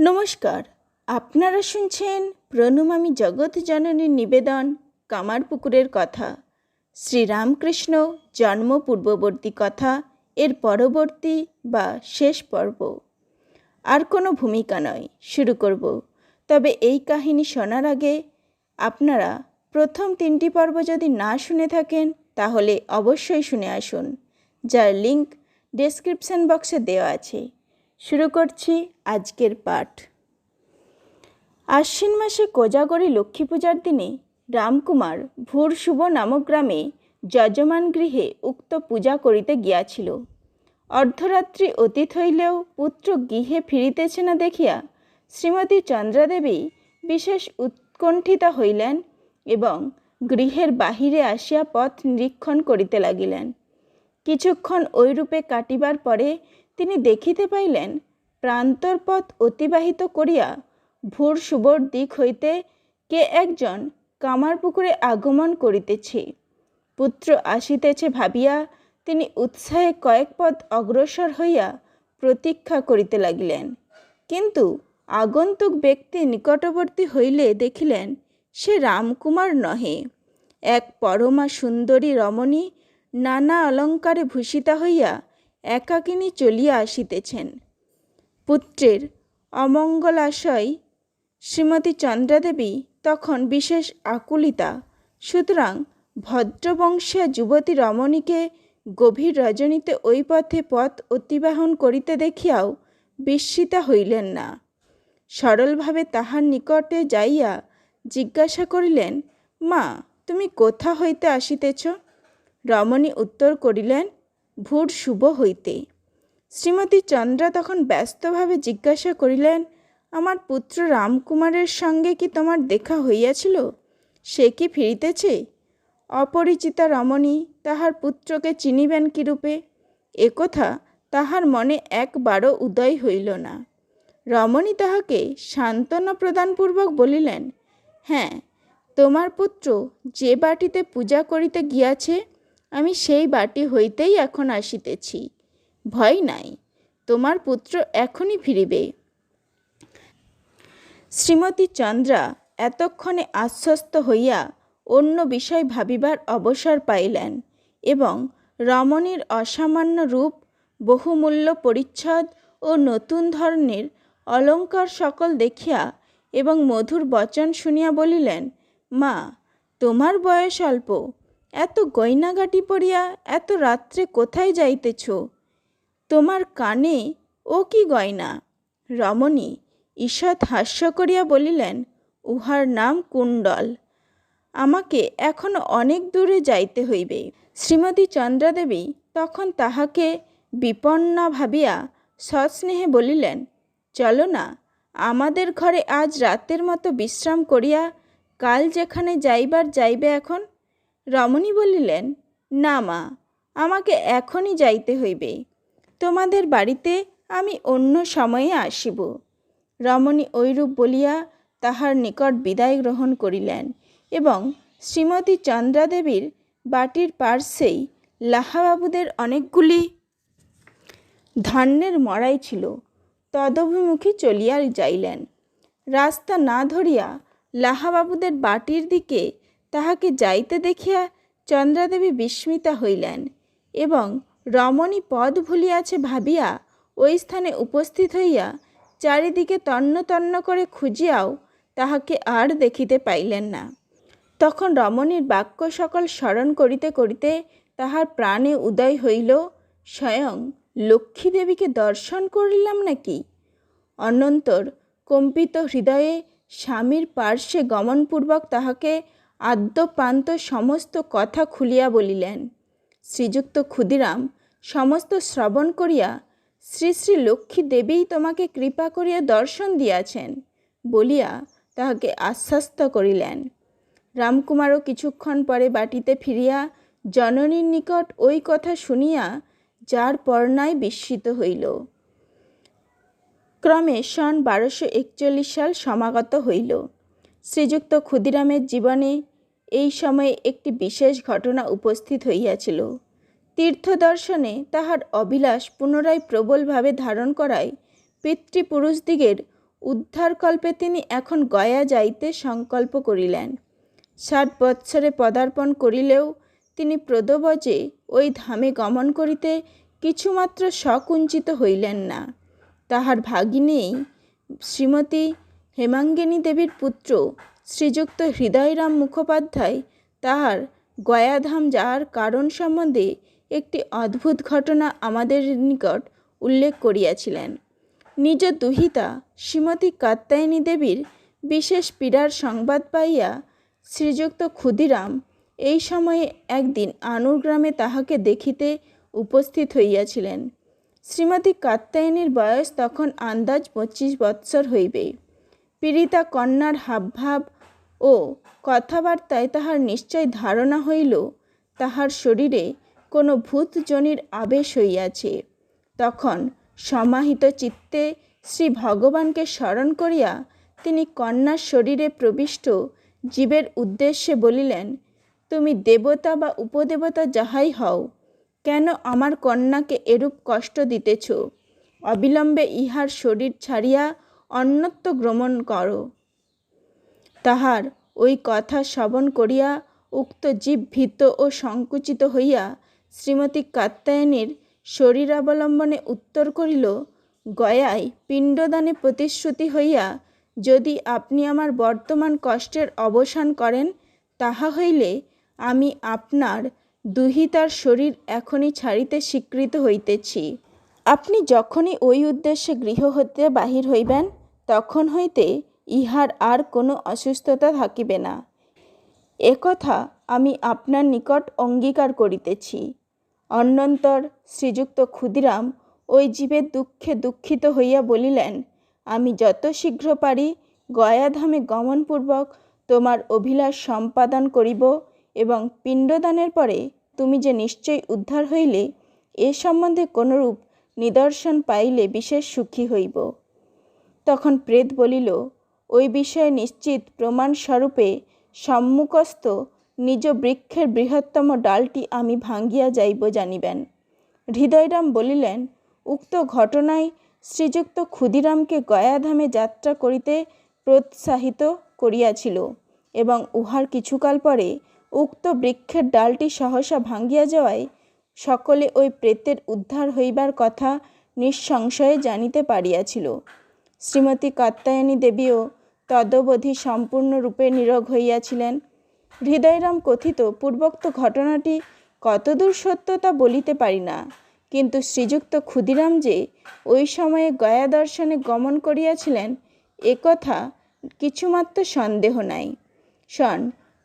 নমস্কার, আপনারা শুনছেন প্রণমামী জগৎ জননীর নিবেদন কামারপুকুরের কথা। শ্রীরামকৃষ্ণ জন্ম পূর্ববর্তী কথা, এর পরবর্তী বা শেষ পর্ব। আর কোনো ভূমিকা নয়, শুরু করব। তবে এই কাহিনী শোনার আগে আপনারা প্রথম তিনটি পর্ব যদি না শুনে থাকেন, তাহলে অবশ্যই শুনে আসুন, যার লিংক ডেসক্রিপশন বক্সে দেওয়া আছে। শুরু করছি আজকের পাঠ। আশ্বিন মাসে কোজাগরী লক্ষ্মী পূজার দিনে রামকুমার ভোর শুভ নামক গ্রামে যজমান গৃহে উক্ত পূজা করিতে গিয়াছিল। অর্ধরাত্রি অতীত হইলেও পুত্র গৃহে ফিরিতেছে না দেখিয়া শ্রীমতী চন্দ্রাদেবী বিশেষ উৎকণ্ঠিতা হইলেন এবং গৃহের বাহিরে আসিয়া পথ নিরীক্ষণ করিতে লাগিলেন। কিছুক্ষণ ওইরূপে কাটিবার পরে তিনি দেখিতে পাইলেন প্রান্তর পথ অতিবাহিত করিয়া ভোর শুভর দিক হইতে কে একজন কামারপুকুরে আগমন করিতেছে। পুত্র আসিতেছে ভাবিয়া তিনি উৎসাহে কয়েক পথ অগ্রসর হইয়া প্রতীক্ষা করিতে লাগিলেন। কিন্তু আগন্তুক ব্যক্তি নিকটবর্তী হইলে দেখিলেন, সে রামকুমার নহে। এক পরমা সুন্দরী রমণী নানা অলঙ্কারে ভূষিতা হইয়া একাকিনী চলিয়া আসিতেছেন। পুত্রের অমঙ্গলাশয় শ্রীমতী চন্দ্রাদেবী তখন বিশেষ আকুলিতা। সুতরাং ভদ্রবংশীয় যুবতী রমণীকে গভীর রজনীতে ওই পথে পথ অতিবাহন করিতে দেখিয়াও বিস্মিতা হইলেন না। সরলভাবে তাহার নিকটে যাইয়া জিজ্ঞাসা করিলেন, মা, তুমি কোথা হইতে আসিতেছ? রমণী উত্তর করিলেন ভোর শুভ হইতে। শ্রীমতী চন্দ্রা তখন ব্যস্তভাবে জিজ্ঞাসা করিলেন, আমার পুত্র রামকুমারের সঙ্গে কি তোমার দেখা হইয়াছিল? সে কি ফিরিতেছে? অপরিচিতা রমণী, তাহার পুত্রকে চিনিবেন কিরূপে? একথা তাহার মনে একবারও উদয় হইল না। রমণী তাহাকে সান্ত্বনা প্রদানপূর্বক বলিলেন হ্যাঁ তোমার পুত্র যে বাটিতে পূজা করিতে গিয়াছে আমি সেই বাটি হইতেই এখন আসিতেছি। ভয় নাই, তোমার পুত্র এখনই ফিরিবে। শ্রীমতী চন্দ্রা এতক্ষণে আশ্বস্ত হইয়া অন্য বিষয় ভাবিবার অবসর পাইলেন এবং রমণীর অসামান্য রূপ, বহুমূল্য পরিচ্ছদ ও নতুন ধরনের অলঙ্কার সকল দেখিয়া এবং মধুর বচন শুনিয়া বলিলেন, মা, তোমার বয়স অল্প এত গয়নাগাটি পরিয়া এত রাত্রে কোথায় যাইতেছ? তোমার কানে ও কি গয়না? রমণী ঈষৎ হাস্য করিয়া বলিলেন, উহার নাম কুণ্ডল। আমাকে এখন অনেক দূরে যাইতে হইবে। শ্রীমতী চন্দ্রাদেবী তখন তাহাকে বিপন্না ভাবিয়া সস্নেহে বলিলেন, চলো না, আমাদের ঘরে আজ রাতের মতো বিশ্রাম করিয়া কাল যেখানে যাইবার যাইবে এখন রমণী বলিলেন, না মা, আমাকে এখনই যাইতে হইবে। তোমাদের বাড়িতে আমি অন্য সময়ে আসিব। রমণী ঐরূপ বলিয়া তাহার নিকট বিদায় গ্রহণ করিলেন এবং শ্রীমতী চন্দ্রাদেবীর বাটির পার্শ্বেই লাহাবাবুদের অনেকগুলি ধান্যের মড়াই ছিল। তদভিমুখী চলিয়া যাইলেন। রাস্তা না ধরিয়া লাহাবাবুদের বাটির দিকে তাহাকে যাইতে দেখিয়া চন্দ্রাদেবী বিস্মিতা হইলেন এবং রমণী পদ ভুলিয়াছে ভাবিয়া ওই স্থানে উপস্থিত হইয়া চারিদিকে তন্ন তন্ন করে খুঁজিয়াও তাহাকে আর দেখিতে পাইলেন না। তখন রমণীর বাক্য সকল স্মরণ করিতে করিতে তাহার প্রাণে উদয় হইল, স্বয়ং লক্ষ্মী দেবীকে দর্শন করিলাম নাকি? অনন্তর কম্পিত হৃদয়ে স্বামীর পার্শ্বে গমনপূর্বক তাহাকে আদ্যপ্রান্ত সমস্ত কথা খুলিয়া বলিলেন। শ্রীযুক্ত ক্ষুদিরাম সমস্ত শ্রবণ করিয়া শ্রী শ্রী লক্ষ্মী দেবীই তোমাকে কৃপা করিয়া দর্শন দিয়াছেন বলিয়া তাহাকে আশ্বস্ত করিলেন। রামকুমারও কিছুক্ষণ পরে বাটিতে ফিরিয়া জননীর নিকট ওই কথা শুনিয়া যার পর্ণায় বিস্মিত হইল। ক্রমে সন বারোশো একচল্লিশ সাল সমাগত হইল। শ্রীযুক্ত ক্ষুদিরামের জীবনে এই সময়ে একটি বিশেষ ঘটনা উপস্থিত হইয়াছিল। তীর্থদর্শনে তাহার অভিলাষ পুনরায় প্রবলভাবে ধারণ করায় পিতৃপুরুষদিগের উদ্ধারকল্পে তিনি এখন গয়া যাইতে সংকল্প করিলেন। ষাট বৎসরে পদার্পণ করিলেও তিনি প্রদবজে ওই ধামে গমন করিতে কিছুমাত্র সকুঞ্চিত হইলেন না। তাহার ভাগিনী শ্রীমতী হেমাঙ্গিনী দেবীর পুত্র শ্রীযুক্ত হৃদয়রাম মুখোপাধ্যায় তাহার গয়াধাম যাওয়ার কারণ সম্বন্ধে একটি অদ্ভুত ঘটনা আমাদের নিকট উল্লেখ করিয়াছিলেন। নিজ দুহিতা শ্রীমতী কাত্যায়নী দেবীর বিশেষ পীড়ার সংবাদ পাইয়া শ্রীযুক্ত ক্ষুদিরাম এই সময়ে একদিন আনুর গ্রামে তাহাকে দেখিতে উপস্থিত হইয়াছিলেন। শ্রীমতী কাত্যায়নীর বয়স তখন আন্দাজ পঁচিশ বৎসর হইবে। পীড়িতা কন্যার হাবভাব ও কথাবার্তায় তাহার নিশ্চয় ধারণা হইল, তাহার শরীরে কোনো ভূতজনির আবেশ হইয়াছে। তখন সমাহিত চিত্তে শ্রী ভগবানকে স্মরণ করিয়া তিনি কন্যার শরীরে প্রবিষ্ট জীবের উদ্দেশ্যে বলিলেন, তুমি দেবতা বা উপদেবতা যাহাই হও, কেন আমার কন্যাকে এরূপ কষ্ট দিতেছ? অবিলম্বে ইহার শরীর ছাড়িয়া অন্যত্র গ্রমণ করো। তাহার ওই কথা শ্রবণ করিয়া উক্ত জীব ভীত ও সংকুচিত হইয়া শ্রীমতী কাত্যায়নীর শরীরাবলম্বনে উত্তর করিল, গয়ায় পিণ্ডদানে প্রতিশ্রুতি হইয়া যদি আপনি আমার বর্তমান কষ্টের অবসান করেন, তাহা হইলে আমি আপনার দুহিতার শরীর এখনই ছাড়িতে স্বীকৃত হইতেছি। আপনি যখনই ওই উদ্দেশ্যে গৃহ হতে বাহির হইবেন, তখন হইতে ইহার আর কোনো অসুস্থতা থাকিবে না। একথা আমি আপনার নিকট অঙ্গীকার করিতেছি। অন্যন্তর শ্রীযুক্ত ক্ষুদিরাম ওই জীবের দুঃখে দুঃখিত হইয়া বলিলেন, আমি যত শীঘ্র পারি গয়াধামে গমনপূর্বক তোমার অভিলাষ সম্পাদন করিব এবং পিণ্ডদানের পরে তুমি যে নিশ্চয়ই উদ্ধার হইলে, এ সম্বন্ধে কোনরূপ নিদর্শন পাইলে বিশেষ সুখী হইব। তখন প্রেত বলিল ওই বিষয়ে নিশ্চিত প্রমাণস্বরূপে সম্মুখস্থ নিজ বৃক্ষের বৃহত্তম ডালটি আমি ভাঙ্গিয়া যাইব জানিবেন। হৃদয়রাম বলিলেন, উক্ত ঘটনায় শ্রীযুক্ত ক্ষুদিরামকে গয়াধামে যাত্রা করিতে প্রোৎসাহিত করিয়াছিল এবং উহার কিছুকাল পরে উক্ত বৃক্ষের ডালটি সহসা ভাঙ্গিয়া যাওয়ায় সকলে ওই প্রেতের উদ্ধার হইবার কথা নিঃসংশয়ে জানিতে পারিয়াছিল। শ্রীমতী কাত্যায়নী দেবীও তদবধি সম্পূর্ণরূপে নীরব হইয়াছিলেন। হৃদয়রাম কথিত, পূর্বোক্ত ঘটনাটি কতদূর সত্য তা বলিতে পারি না, কিন্তু শ্রীযুক্ত ক্ষুদিরাম যে ওই সময়ে গয়া দর্শনে গমন করিয়াছিলেন একথা কিছুমাত্র সন্দেহ নাই। সন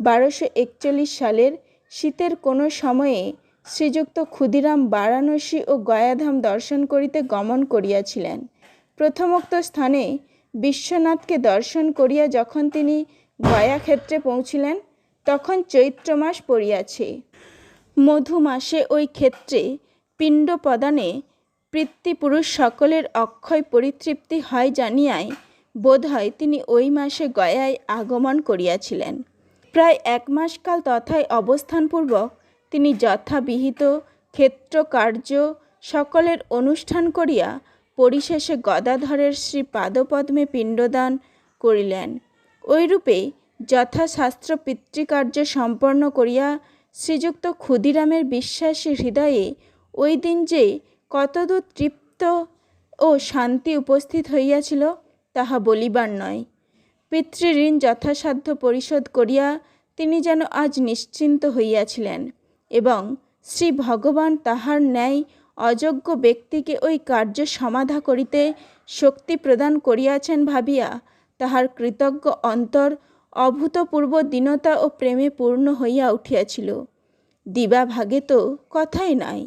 বারোশো একচল্লিশ সালের শীতের কোনো সময়ে শ্রীযুক্ত ক্ষুদিরাম বারাণসী ও গয়াধাম দর্শন করিতে গমন করিয়াছিলেন। প্রথমোক্ত স্থানে বিশ্বনাথকে দর্শন করিয়া যখন তিনি গয়াক্ষেত্রে পৌঁছিলেন, তখন চৈত্র মাস পড়িয়াছে। মধু মাসে ওই ক্ষেত্রে পিণ্ড প্রদানে পিতৃপুরুষ সকলের অক্ষয় পরিতৃপ্তি হয় জানিয়ায় বোধ হয় তিনি ওই মাসে গয়ায় আগমন করিয়াছিলেন। প্রায় এক মাসকাল তথায় অবস্থানপূর্বক তিনি যথাবিহিত ক্ষেত্র কার্য সকলের অনুষ্ঠান করিয়া পরিশেষে গদাধরের শ্রী পাদপদ্মে পিণ্ডদান করিলেন। ওইরূপে যথাশাস্ত্র পিতৃকার্য সম্পন্ন করিয়া শ্রীযুক্ত ক্ষুদিরামের বিশ্বাসী হৃদয়ে ওই দিন যে কতদূর তৃপ্ত ও শান্তি উপস্থিত হইয়াছিল, তাহা বলিবার নয়। পিতৃঋণ যথাসাধ্য পরিশোধ করিয়া তিনি যেন আজ নিশ্চিন্ত হইয়াছিলেন এবং শ্রী ভগবান তাহার ন্যায় অযোগ্য ব্যক্তিকে ওই কার্য সমাধা করিতে শক্তি প্রদান করিয়াছেন ভাবিয়া, তাহার কৃতজ্ঞ অন্তর অভূতপূর্ব দীনতা ও প্রেমে পূর্ণ হইয়া উঠিয়াছিল। দিবাভাগে তো কথাই নাই,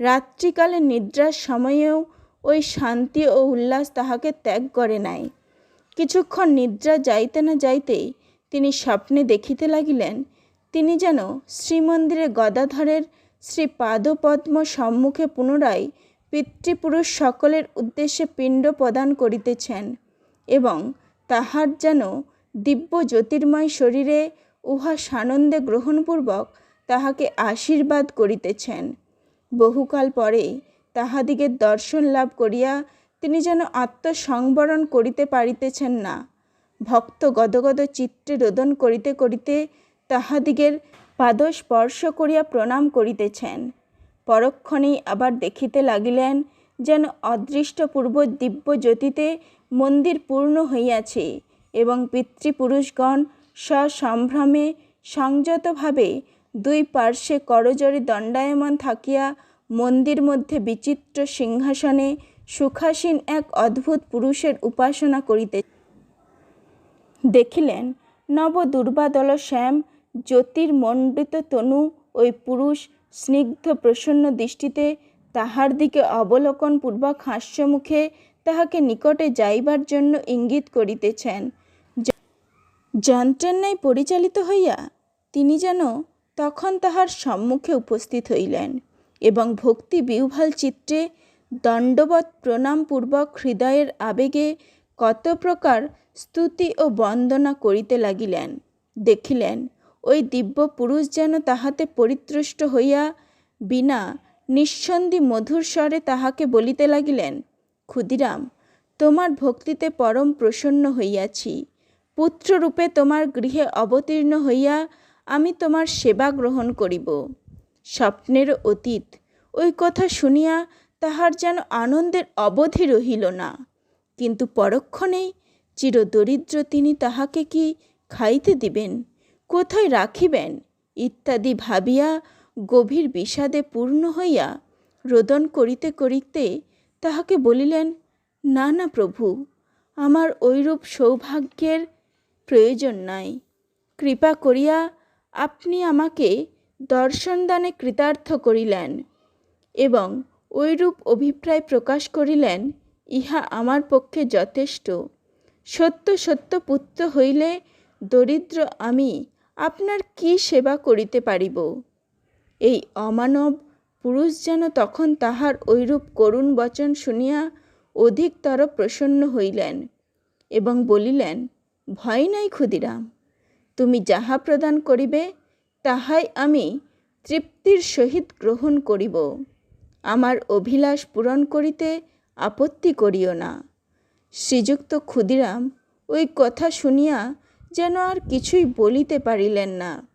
রাত্রিকালে নিদ্রার সময়েও ওই শান্তি ও উল্লাস তাহাকে ত্যাগ করে নাই। কিছুক্ষণ নিদ্রা যাইতে না যাইতেই তিনি স্বপ্নে দেখিতে লাগিলেন, তিনি যেন শ্রীমন্দিরে গদাধরের শ্রী পাদপদ্ম সম্মুখে পুনরায় পিতৃপুরুষ সকলের উদ্দেশ্যে পিণ্ড প্রদান করিতেছেন এবং তাহার যেন দিব্য জ্যোতির্ময় শরীরে উহা সানন্দে গ্রহণপূর্বক তাহাকে আশীর্বাদ করিতেছেন। বহুকাল পরে তাহাদিগের দর্শন লাভ করিয়া তিনি যেন আত্মসংবরণ করিতে পারিতেছেন না। ভক্ত গদগদ চিত্তে রোদন করিতে করিতে তাহাদিগের পাদ স্পর্শ করিয়া প্রণাম করিতেছেন। পরক্ষণেই আবার দেখিতে লাগিলেন যেন অদৃষ্টপূর্ব দিব্য জ্যোতিতে মন্দির পূর্ণ হইয়াছে এবং পিতৃপুরুষগণ সসম্ভ্রমে সংযতভাবে দুই পার্শ্বে করজোড়ে দণ্ডায়মান থাকিয়া মন্দির মধ্যে বিচিত্র সিংহাসনে সুখাসীন এক অদ্ভুত পুরুষের উপাসনা করিতে দেখিলেন নব দুর্বাদল শ্যাম জ্যোতির্মণ্ডিত তনু ওই পুরুষ স্নিগ্ধ প্রসন্ন দৃষ্টিতে তাহার দিকে অবলোকনপূর্বক হাস্যমুখে তাহাকে নিকটে যাইবার জন্য ইঙ্গিত করিতেছেন। য- যন্ত্রের ন্যায় পরিচালিত হইয়া তিনি যেন তখন তাহার সম্মুখে উপস্থিত হইলেন এবং ভক্তি বিহ্বল চিত্রে দণ্ডবৎ প্রণামপূর্বক হৃদয়ের আবেগে কত প্রকার স্তুতি ও বন্দনা করিতে লাগিলেন। দেখিলেন ওই দিব্য পুরুষ যেন তাহাতে পরিতৃষ্ট হইয়া বিনা নিঃসন্দি মধুর স্বরে তাহাকে বলিতে লাগিলেন, ক্ষুদিরাম, তোমার ভক্তিতে পরম প্রসন্ন হইয়াছি। পুত্ররূপে তোমার গৃহে অবতীর্ণ হইয়া আমি তোমার সেবা গ্রহণ করিব। স্বপ্নের অতীত, ওই কথা শুনিয়া তাহার যেন আনন্দের অবধি রহিল না। কিন্তু পরক্ষণেই চিরদরিদ্র তিনি তাহাকে কি খাইতে দিবেন? কোথায় রাখিবেন? ইত্যাদি ভাবিয়া গভীর বিষাদে পূর্ণ হইয়া রোদন করিতে করিতে তাহাকে বলিলেন, না না প্রভু, আমার ঐরূপ সৌভাগ্যের প্রয়োজন নাই। কৃপা করিয়া আপনি আমাকে দর্শনদানে কৃতার্থ করিলেন এবং ঐরূপ অভিপ্রায় প্রকাশ করিলেন, ইহা আমার পক্ষে যথেষ্ট। সত্য সত্য পুত্র হইলে দরিদ্র আমি আপনার কি সেবা করিতে পারিব? এই অমানব পুরুষ যেন তখন তাহার ঐরূপ করুণ বচন শুনিয়া অধিকতর প্রসন্ন হইলেন এবং বলিলেন, ভয় নাই ক্ষুদিরাম, তুমি যাহা প্রদান করিবে, তাহাই আমি তৃপ্তির সহিত গ্রহণ করিব। আমার অভিলাষ পূরণ করিতে আপত্তি করিও না। শ্রীযুক্ত ক্ষুদিরাম ওই কথা শুনিয়া যেন আর কিছুই বলিতে পারিলেন না।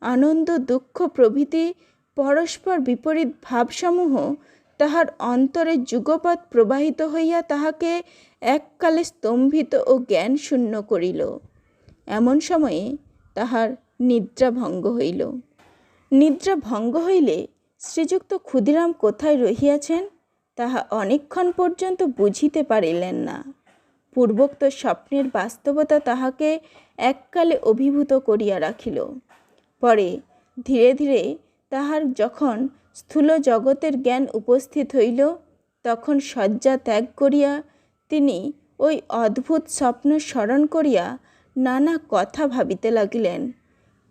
আনন্দ, দুঃখ প্রভৃতি, পরস্পর বিপরীত ভাবসমূহ তাহার অন্তরে যুগপৎ প্রবাহিত হইয়া তাহাকে এককালে স্তম্ভিত ও জ্ঞান শূন্য করিল। এমন সময়ে তাহার নিদ্রা ভঙ্গ হইল। নিদ্রা ভঙ্গ হইলে শ্রীযুক্ত ক্ষুদিরাম কোথায় রহিয়াছেন, তাহা অনেকক্ষণ পর্যন্ত বুঝিতে পারিলেন না। পূর্বোক্ত স্বপ্নের বাস্তবতা তাহাকে এককালে অভিভূত করিয়া রাখিল। পরে ধীরে ধীরে তাহার যখন স্থূল জগতের জ্ঞান উপস্থিত হইল, তখন শয্যা ত্যাগ করিয়া তিনি ওই অদ্ভুত স্বপ্ন স্মরণ করিয়া নানা কথা ভাবিতে লাগিলেন।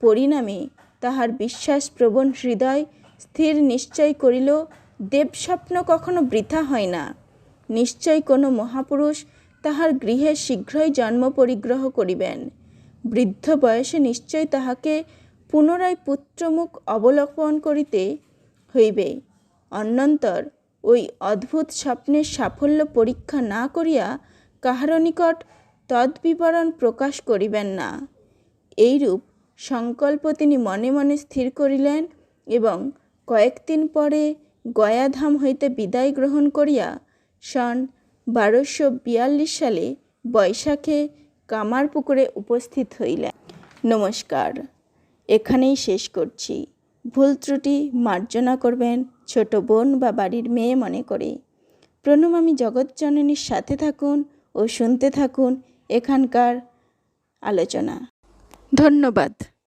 পরিণামে তাহার বিশ্বাসপ্রবণ হৃদয় স্থির নিশ্চয় করিল, দেবস্বপ্ন কখনো বৃথা হয় না। নিশ্চয় কোনো মহাপুরুষ তাহার গৃহে শীঘ্রই জন্ম পরিগ্রহ করিবেন। বৃদ্ধ বয়সে নিশ্চয় তাহাকে পুনরায় পুত্রমুখ অবলম্বন করিতে হইবে। অন্যন্তর ওই অদ্ভুত স্বপ্নের সাফল্য পরীক্ষা না করিয়া কাহার নিকট তদ্বিবরণ প্রকাশ করিবেন না। এইরূপ সংকল্প তিনি মনে মনে স্থির করিলেন এবং কয়েকদিন পরে গয়াধাম হইতে বিদায় গ্রহণ করিয়া সন বারোশো বিয়াল্লিশ সালে বৈশাখে কামারপুকুরে উপস্থিত হইলেন। নমস্কার, এখানেই শেষ করছি। ভুল ত্রুটি মার্জনা করবেন, ছোট বোন বা বাড়ির মেয়ে মনে করে। প্রণম, আমি জগৎজননীর সাথে থাকুন ও শুনতে থাকুন এখানকার আলোচনা। ধন্যবাদ।